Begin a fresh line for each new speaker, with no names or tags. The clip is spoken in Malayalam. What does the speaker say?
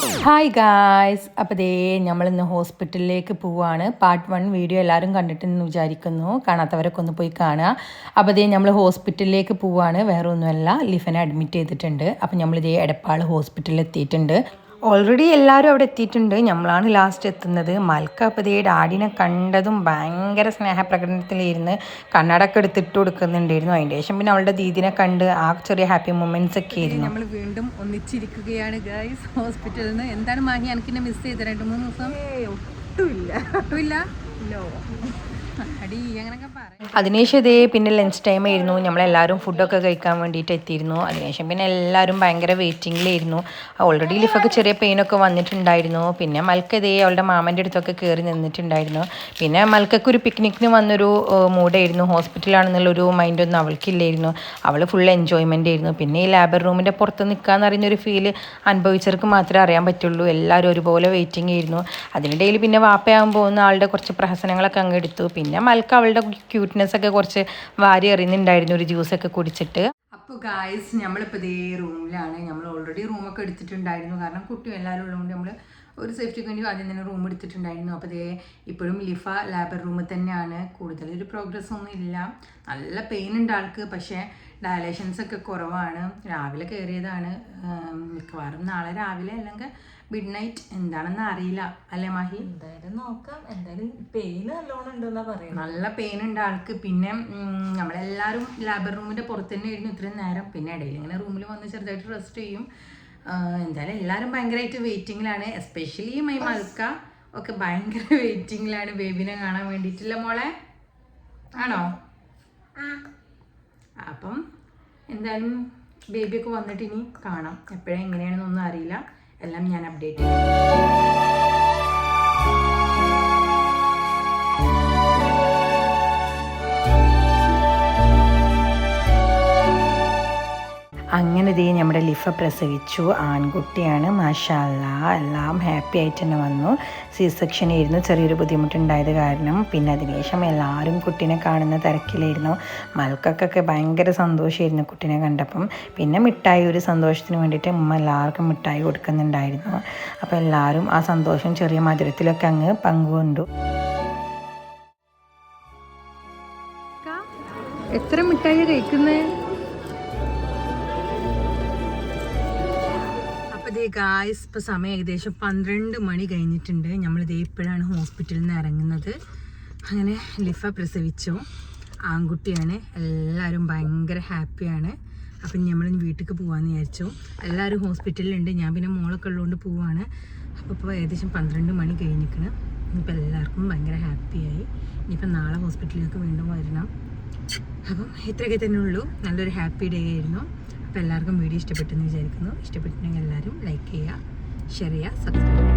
ഹായ് ഗായ്സ് അപ്പോൾ ദേ നമ്മളിന്ന് ഹോസ്പിറ്റലിലേക്ക് പോവാണ്. പാർട്ട് വൺ വീഡിയോ എല്ലാവരും കണ്ടിട്ടെന്ന് വിചാരിക്കുന്നു. കാണാത്തവരൊക്കെ ഒന്ന് പോയി കാണുക. അപ്പോൾ ദേ നമ്മൾ ഹോസ്പിറ്റലിലേക്ക് പോവാണ്. വേറെ ഒന്നുമല്ല ലിഫനെ അഡ്മിറ്റ് ചെയ്തിട്ടുണ്ട്. അപ്പോൾ നമ്മളിതേ എടപ്പാൾ ഹോസ്പിറ്റലിൽ എത്തിയിട്ടുണ്ട് ഓൾറെഡി എല്ലാവരും അവിടെ എത്തിയിട്ടുണ്ട്. നമ്മളാണ് ലാസ്റ്റ് എത്തുന്നത്. മൽക്ക ആടിനെ ദേ ഡാഡിനെ കണ്ടതും ഭയങ്കര സ്നേഹപ്രകടനത്തിലിരുന്ന് കണ്ണടക്കം എടുത്തിട്ട് കൊടുക്കുന്നുണ്ടായിരുന്നു. അതിന്റെ ശേഷം പിന്നെ അവളുടെ ദീദിനെ കണ്ട് ആ ചെറിയ ഹാപ്പി മൊമെന്റ്സ് ഒക്കെ ആയിരുന്നു.
നമ്മൾ വീണ്ടും ഒന്നിച്ചിരിക്കുകയാണ് ഗൈസ് ഹോസ്പിറ്റലിൽ നിന്ന് എന്താണ് മാഹി? എനിക്കിന്നെ മിസ് ചെയ്ത്? രണ്ട് മൂന്ന് ദിവസം? ഒട്ടുമില്ല. ഒട്ടുമില്ല?
അതിനുശേഷം ഇതേ പിന്നെ ലഞ്ച് ടൈം ആയിരുന്നു. നമ്മളെല്ലാവരും ഫുഡൊക്കെ കഴിക്കാൻ വേണ്ടിയിട്ട് എത്തിയിരുന്നു. അതിനുശേഷം പിന്നെ എല്ലാവരും ഭയങ്കര വെയിറ്റിങ്ങിലായിരുന്നു ഓൾറെഡി ലിഫൊക്കെ ചെറിയ പെയിനൊക്കെ വന്നിട്ടുണ്ടായിരുന്നു. പിന്നെ മൽക്ക ഇതേ അവളുടെ മാമന്റെ അടുത്തൊക്കെ കയറി നിന്നിട്ടുണ്ടായിരുന്നു. പിന്നെ മൽക്കൊക്കെ ഒരു പിക്നിക്കിന് വന്നൊരു മൂഡായിരുന്നു. ഹോസ്പിറ്റലാണെന്നുള്ളൊരു മൈൻഡൊന്നും അവൾക്കില്ലായിരുന്നു. അവൾ ഫുൾ എൻജോയ്മെന്റ് ആയിരുന്നു. പിന്നെ ഈ ലാബർ റൂമിന്റെ പുറത്ത് നിൽക്കാന്ന് പറയുന്നൊരു ഫീൽ അനുഭവിച്ചവർക്ക് മാത്രമേ അറിയാൻ പറ്റുള്ളൂ. എല്ലാവരും ഒരുപോലെ വെയിറ്റിംഗ് ആയിരുന്നു. അതിനിടയിൽ പിന്നെ വാപ്പയാകാൻ പോകുന്ന ആളുടെ കുറച്ച് പ്രഹസനങ്ങളൊക്കെ അങ്ങ് എടുത്തു. പിന്നെ മൽക്ക് അവളുടെ ക്യൂട്ട്നെസ് ഒക്കെ കുറച്ച് വാരി എറിയുന്നുണ്ടായിരുന്നു ഒരു ജ്യൂസൊക്കെ കുടിച്ചിട്ട്.
അപ്പോൾ ഗായ്സ് നമ്മളിപ്പോൾ ഇതേ റൂമിലാണ് നമ്മൾ ഓൾറെഡി റൂമൊക്കെ എടുത്തിട്ടുണ്ടായിരുന്നു. കാരണം കുട്ടിയും എല്ലാവരും ഉള്ളതുകൊണ്ട് നമ്മൾ ഒരു സേഫ്റ്റിക്ക് വേണ്ടി ആദ്യം തന്നെ റൂം എടുത്തിട്ടുണ്ടായിരുന്നു. അപ്പോൾ ദേ ഇപ്പോഴും ലിഫ ലാബർ റൂമിൽ തന്നെയാണ്. കൂടുതൽ ഒരു പ്രോഗ്രസ് ഒന്നും ഇല്ല. നല്ല പെയിൻ ഉണ്ട് ആൾക്ക്. പക്ഷേ ഡയലേഷൻസ് ഒക്കെ കുറവാണ്. രാവിലെ കയറിയതാണ്. മിക്കവാറും നാളെ രാവിലെ അല്ലെങ്കിൽ മിഡ് നൈറ്റ് എന്താണെന്ന് അറിയില്ല. അല്ലേ മാഹി?
എന്തായാലും നോക്കാം. എന്തായാലും പെയിൻ നല്ലോണം ഉണ്ടെന്നാ പറയുന്നത്
നല്ല പെയിൻ ഉണ്ട് ആൾക്ക്. പിന്നെ നമ്മളെല്ലാവരും ലാബർ റൂമിന്റെ പുറത്ത് തന്നെ ആയിരുന്നു ഇത്രയും നേരം. പിന്നെ ഇടയിൽ ഇങ്ങനെ റൂമിൽ വന്ന് ചെറുതായിട്ട് റെസ്റ്റ് ചെയ്യും. എന്തായാലും എല്ലാവരും ഭയങ്കരമായിട്ട് വെയിറ്റിങ്ങിലാണ് എസ്പെഷ്യലി മൈ മൽക്ക ഒക്കെ ഭയങ്കര വെയിറ്റിങ്ങിലാണ് ബേബിനെ കാണാൻ വേണ്ടിയിട്ടില്ല മോളെ? ആണോ? അപ്പം എന്തായാലും ബേബിയൊക്കെ വന്നിട്ട് ഇനി കാണാം. എപ്പോഴും എങ്ങനെയാണെന്നൊന്നും അറിയില്ല. എല്ലാം ഞാൻ അപ്ഡേറ്റ് ചെയ്യാം.
അങ്ങനെ ദേ നമ്മുടെ ലിഫ പ്രസവിച്ചു. ആൺകുട്ടിയാണ് മാഷാല്ല. എല്ലാം ഹാപ്പി ആയിട്ട് തന്നെ വന്നു. സി സെക്ഷൻ ആയിരുന്നു ചെറിയൊരു ബുദ്ധിമുട്ടുണ്ടായത് കാരണം പിന്നെ അതിനുശേഷം എല്ലാവരും കുട്ടീനെ കാണുന്ന തിരക്കിലായിരുന്നു. മൽക്കൊക്കെ ഭയങ്കര സന്തോഷമായിരുന്നു കുട്ടീനെ കണ്ടപ്പം. പിന്നെ മിഠായി ഒരു സന്തോഷത്തിന് വേണ്ടിയിട്ട് ഉമ്മ എല്ലാവർക്കും മിഠായി കൊടുക്കുന്നുണ്ടായിരുന്നു. അപ്പോൾ എല്ലാവരും ആ സന്തോഷം ചെറിയ മധുരത്തിലൊക്കെ അങ്ങ് പങ്കുകൊണ്ടു.
എത്ര മിഠായി കഴിക്കുന്നേ? അപ്പോൾ ദേ ഗായ്സ് ഇപ്പോൾ സമയം ഏകദേശം പന്ത്രണ്ട് മണി കഴിഞ്ഞിട്ടുണ്ട്. നമ്മൾ ദേ ഇപ്പോഴാണ് ഹോസ്പിറ്റലിൽ നിന്ന് ഇറങ്ങുന്നത്. അങ്ങനെ ലിഫ പ്രസവിച്ചു. ആൺകുട്ടിയാണ്. എല്ലാവരും ഭയങ്കര ഹാപ്പിയാണ് അപ്പം നമ്മൾ വീട്ടിലേക്ക് പോകാമെന്ന് വിചാരിച്ചു. എല്ലാവരും ഹോസ്പിറ്റലിലുണ്ട് ഞാൻ പിന്നെ മോളൊക്കെ ഉള്ളതുകൊണ്ട് പോവാണ്. അപ്പോൾ ഇപ്പോൾ ഏകദേശം പന്ത്രണ്ട് മണി കഴിഞ്ഞിരിക്കണം. ഇനിയിപ്പോൾ എല്ലാവർക്കും ഭയങ്കര ഹാപ്പിയായി ഇനിയിപ്പോൾ നാളെ ഹോസ്പിറ്റലിലേക്ക് വീണ്ടും വരണം. അപ്പം ഇത്രയൊക്കെ തന്നെ ഉള്ളൂ. നല്ലൊരു ഹാപ്പി ഡേ ആയിരുന്നു. അപ്പോൾ എല്ലാവർക്കും വീഡിയോ ഇഷ്ടപ്പെട്ടെന്ന് വിചാരിക്കുന്നു. ഇഷ്ടപ്പെട്ടിട്ടുണ്ടെങ്കിൽ എല്ലാവരും ലൈക്ക് ചെയ്യുക ഷെയർ ചെയ്യുക സബ്സ്ക്രൈബ് ചെയ്യുക